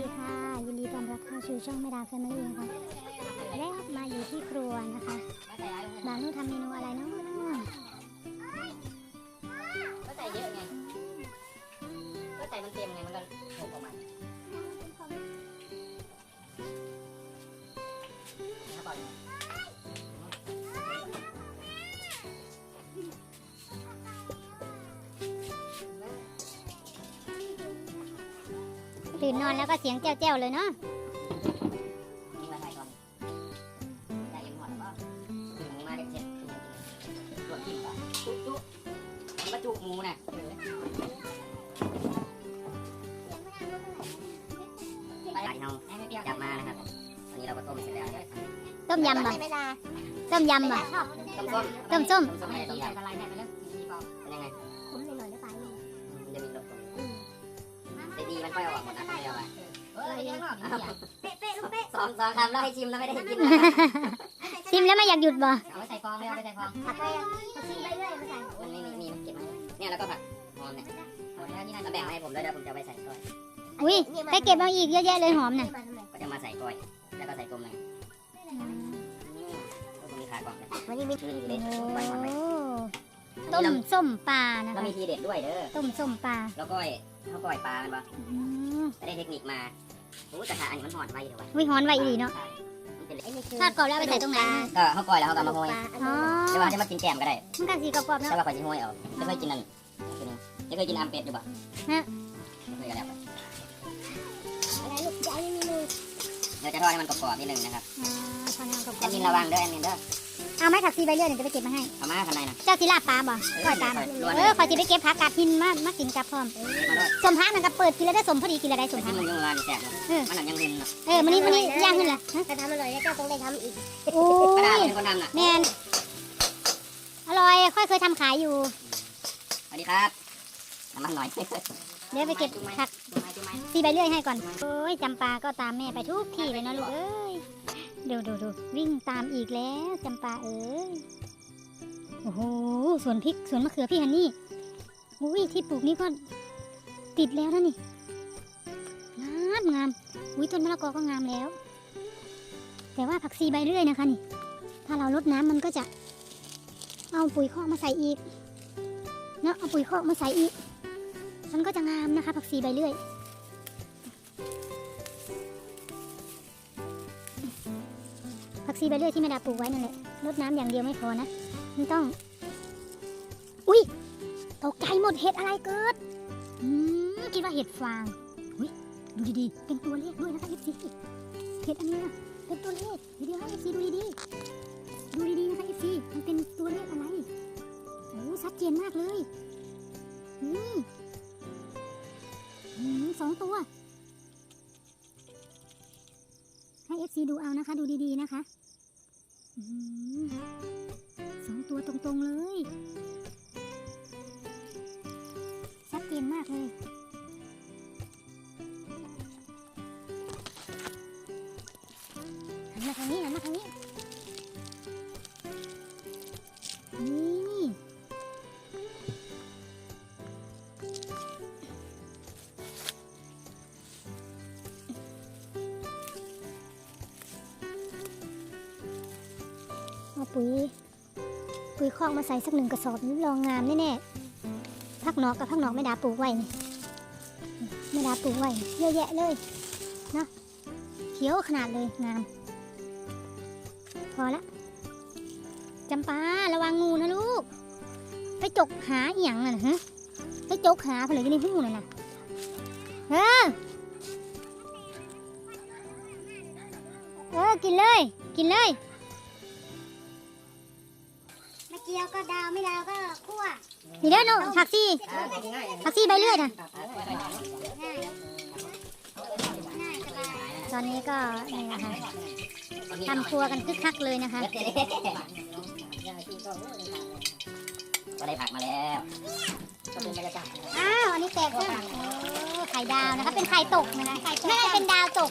ดีค่ะยินดีต้อนรับเข้าสู่ช่องแม่ดาแฟมิลี่นะคะและมาอยู่ที่ครัวนะคะดางนู่นทำเมนูอะไรเนาะก็ใส่เยอะไงก็ใส่มันเต็มไงมันก็โผล่ออกมาครับก่อน ตื่นนอนแล้วก็เสียงแจ้วๆเลยเนาะนี่มาใส่ก่อนใส่ยังหมดแล้วเด็ดเสร็จส่วนกินก่อนจุ๊จุ๊มันก็จุหมูน่ะไปไก่เฮาจับมานะครับอันนี้เราก็ต้มเสร็จแล้วเดี๋ยวต้มยำบ่ต้มยำบ่ต้มส้มต้มส้มอะไรต้มยำอะไรเนี่ยไปเลยเป็นยังไง ดีมันค่อยออกหมดนะไม่เอาไปเออเดี๋ยวหน่อยเป๊ะเป๊ะลูกเป๊ะสองสองคำแล้วให้ชิมแล้วไม่ได้ให้กินชิมแล้วไม่อยากหยุดบ่เอาไปใส่ฟองเลยเอาไปใส่ฟองผัดไปชิมไปเรื่อยมาใส่มันไม่มีมีมันเก็บมาเนี่ยแล้วก็ผักหอมเนี่ยหมดแล้วนี่น่าจะแบ่งมาให้ผมด้วยเดี๋ยวผมจะไปใส่ก้อยอุ้ยไปเก็บมาอีกเยอะแยะเลยหอมน่ะก็จะมาใส่ก้อยแล้วก็ใส่ต้มเลยอืมก็มีขายกล่องเลยวันนี้มีคือทีโอ้เด็ดก้อยหอมไหม ต้มส้มปลานะแล้วคะมีทีเด็ดด้วยเด้อต้มส้มปลาแล้วก้อยข้าวก้อยปลามันปะอืมไปได้เทคนิคมาโอ้แต่ขาอันนี้มันหอนไวเดี๋ยววะวิหอนไว้อีหลีเนาะมันเป็นไอ้นี่คือทอดกรอบแล้วเอาไปใส่ตรงไหนก็ข้าวก้อยแล้วเขาก็มาโรยอ๋อแต่ว่าจะมากินแกมก็ได้มันก็สีกรอบๆเนาะแต่ว่าก่อนจะโรยเอาไม่เคยกินนั่นคือนี่ไม่เคยกินอัมเป็ดดูป่ะฮะไม่เคยกันแล้วอะไรลูกใหญ่ไม่มีมือเดี๋ยวจะทอดให้มันกรอบๆนิดนึงนะครับอ่าทอดให้มันกรอบแอดมินระวังเด้อแอดมินเด้อ เอาไม้ถักซีใบเลื่อยเดี๋ยวจะไปเก็บมาให้ เอามาข้างในนะ เจ้าสิลาบปลาบ่ก้อยปลาบ่ล้วนเออขอยสิไปเก็บผักกาดหินมามากินกับพร้อม มาด้วยสมพักนั่นก็เปิดกินแล้วได้สมพอดีกินแล้วได้สมที่พักมึงยังมาแจกเนาะเออ มันหนังยังมึนเนาะเออมันนี่มันนี่ย่างขึ้นเหรอฮะถ้าทำอร่อยแล้วเจ้าต้องได้ทำอีกโอ้กระดาษยเป็นคนทำน่ะ แมนอร่อยค่อยเคยทำขายอยู่ สวัสดีครับน้ำมันหน่อย เดี๋ยวไปเก็บผัก ซีใบเลื่อยให้ก่อน โอ้ยจำปาก็ตามแม่ไปทุกที่เลยนะลูกเอ้ย ดูดูดูวิ่งตามอีกแล้วจำปาเอ้ยโอ้โหสวนพริกสวนมะเขือพี่ฮันนี่อุ้ยที่ปลูกนี้ก็ติดแล้วนะนี่งามงามอุ้ยต้นมะละกอก็งามแล้ว แต่ว่าผักซีใบเลื่อยนะคะนี่ ถ้าเราลดน้ำมันก็จะเอาปุ๋ยคอกมาใส่อีกเนาะเอาปุ๋ยคอกมาใส่อีก มันก็จะงามนะคะ ผักซีใบเลื่อย ผักซีใบเลื่อยที่แม่ดาปลูกไว้นั่นแหละรดน้ำอย่างเดียวไม่พอนะมันต้อง อุ้ยตกใจหมดเห็ดอะไรเกิดอืมคิดว่าเห็ดฟางอุ้ยดูดีๆ เป็นตัวเลขด้วยนะคะเอฟซีเห็ดอันนี้เป็นตัวเลขเดี๋ยวให้เอฟซีดูดีๆดูดีๆนะคะเอฟซีมันเป็นตัวเลขอะไรโอ้ชัดเจนมากเลยนี่อืมสองตัว ฟซีดูเอานะคะ ดูดีๆนะคะอสองตัวตรงๆเลย ชัดเจนมากเลยหันมาทางนี้หันมาทางนี้นี่ เอาปุ๋ย ปุ๋ยคอกมาใส่สักหนึ่งกระสอบนี่ลองงามแน่ๆพักหนอกกับพักหนอกไม่ดาปลูกไว้นี่ไม่ดาปลูกไว้เยอะแยะเลยเนาะเขียวขนาดเลยงาม พอละจำปาระวังงูนะลูก ไปจกหาอีหยังน่ะนะฮะไปจกหาเพนเลยอยู่ในหูน่ะนะเออเออกินเลย กินเลย ไม่เกี่ยวก็ดาวไม่ดาวก็คั่วนี่เด้อหนูผักซี่ผักซี่ใบเลื่อยนะง่ายง่ายสบายตอนนี้ก็นี่นะคะทำครัวกันคึกคักเลยนะคะก็ได้ผักมาแล้วก็เป็นบรรยากาศอ้าวอันนี้แตกแล้วโอ้ไข่ดาวนะคะเป็นไข่ตกนะคะไข่แม่เป็นดาวตก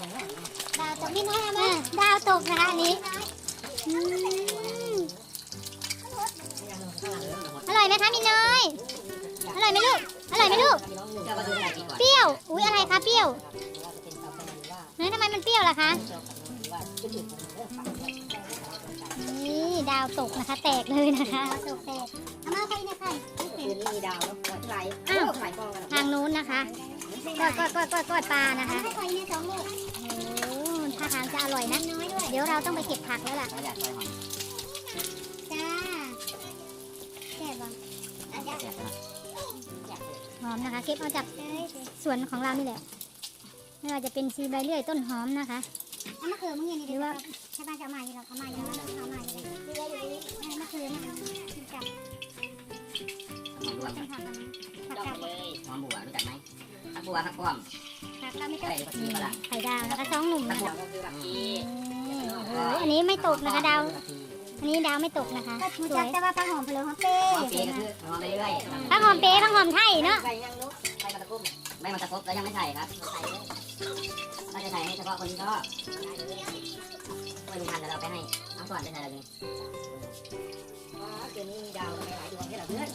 ดาวตรงนี้นะเออดาวตกนะคะอันนี้ ไหมคะมินเนยอร่อยไหมลูก อร่อยไหมลูก เปรี้ยว อุ้ยอะไรคะเปรี้ยวนี่ทำไมมันเปรี้ยวเหรอคะ นี่ดาวตกนะคะ แตกเลยนะคะตกแตกเอามาใครเนี่ยใครม่คืเป็นนนี้มีดาวแล้วไหลอ้าวไหลกองกันทางนู้นนะคะก้อยก้อยก้อยก้อยก้อยปลานะคะให้ใครเนี่ยสองลูกโอ้ท่าทางจะอร่อยนะ เดี๋ยวเราต้องไปเก็บผักแล้วล่ะ หอมนะคะ เก็บเอาจากสวนของเรานี่แหละ ไม่ว่าจะเป็นซีใบเลื่อยต้นหอมนะคะเอามะเขือมึงเห็นนี่หรืดีอว่าใช่ป่ะจะเอามาอยู่หรอกเอามาอยู่แล้วเอามาอยู่เลยเอามะเขือมาจับหอมรวมต้นผักกันผักจ้องกับหอมบัวรู้จักไหมผักบัวผักป้อมผักเราไม่ต้ไข่องผักชีนี่ฝรั่งไข่ดาวนะคะสองหนุ่มผักนะบัวคะก็คือผักชีนี่โอ้โหอันนี้ไม่ตกนะคะดาว อันนี้ดาวไม่ตกนะคะก็สรู้วจักยแต่ว่าผักหอมเปลือกหอมเป้หอมปีก็คือหอมไปเรื่อยผักหอมเป๊ะผักหอมไทยเนาะใบยังลุกใบมันตะกุ่มใบมันตะกุ่มแล้วยังไม่ใส่ครับใส่เลยเราจะใส่ให้เฉพาะคนที่ชอบไม่มีทันเดี๋ยวเราไปให้น้ำก่อนจะใส่อะไรนี่อ๋อเดี๋ยวนี้มีดาวทำไมหลายดวงที่เราเพื่อน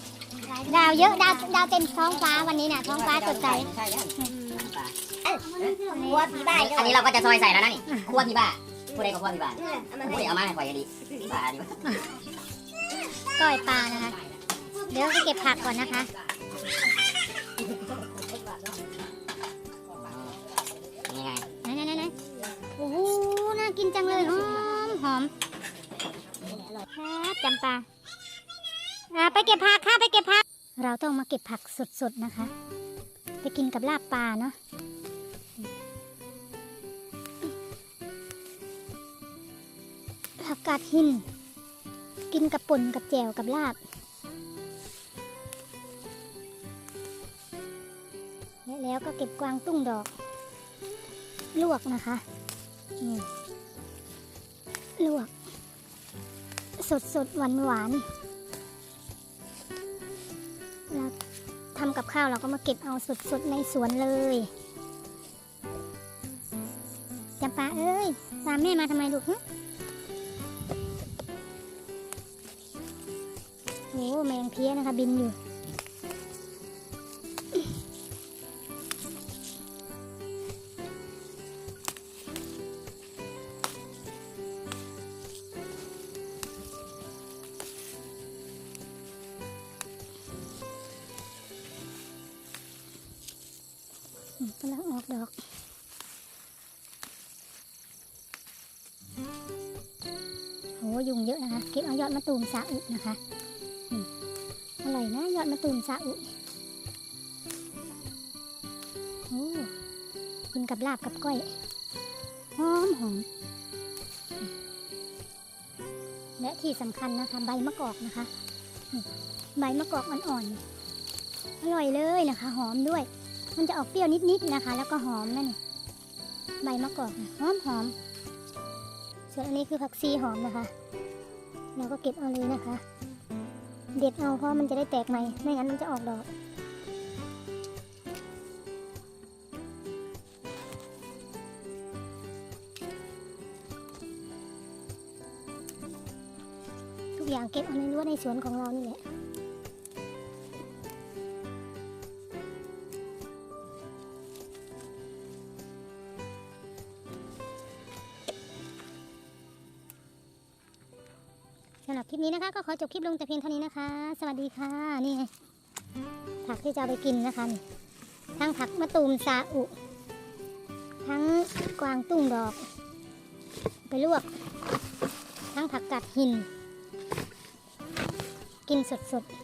ดาวเยอะดาวดาวเต็มท้องฟ้าวันนี้น่ะท้องฟ้าสดใสใช่แล้วหัวผีบ้าอันนี้เราก็จะซอยใส่แล้วนะนี่ขั้วพี่บ้า ผู้ใดก็ขั้วพี่บ้าเอามาผู้ใดเอามาให้ข่อยก็ดีบ้าดีก้อยปลานะคะ เดี๋ยวไปเก็บผักก่อนนะคะ ยังไงไหนไหนไหนไหนโอ้โห น่ากินจังเลย หอมหอมครับจำปาอ่าไปเก็บผักค่ะ ไปเก็บผัก เราต้องมาเก็บผักสดๆนะคะ ไปกินกับลาบปลาเนาะ ผักกาดหิน กินกับป่นกับแจ่วกับลาบและแล้วก็เก็บกวางตุ้งดอก ลวกนะคะนี่ลวก สดสดหวานหวานเราทำกับข้าวเราก็มาเก็บเอาสดสดๆในสวนเลยจำปาเอ้ยตามแม่มาทำไมลูกหึ แมงเพี้ยนะคะ บินอยู่กำลังออกดอกโหยุงเยอะนะคะ เก็บเอายอดมะตูมสาอุนะคะ อร่อยนะยอดมะตูมสาอุโอ้กินกับลาบกับก้อยหอมหอมอืมและที่สำคัญนะคะใบมะกอกนะคะใบมะกอกอ่อนๆอร่อยเลยนะคะ หอมด้วย มันจะออกเปรี้ยวนิดๆนะคะ แล้วก็หอมนั่นใบมะกอกหอมหอมส่วนอันนี้คือผักชีหอมนะคะ เราก็เก็บเอาเลยนะคะ เด็ดเอาเพราะมันจะได้แตกใหม่ไม่งั้นมันจะออกดอกทุกอย่างเก็บเอาในรั้วในสวนของเรานี่แหละ ลิปนี้นะคะ ก็ขอจบคลิปลงแต่เพียงเท่านี้นะคะ สวัสดีค่ะ นี่ไงผักที่จะเอาไปกินนะคะทั้งผักมะตูมซาอุ ทั้งกวางตุ้งดอก ไปลวก ทั้งผักกัดหิน กินสดๆ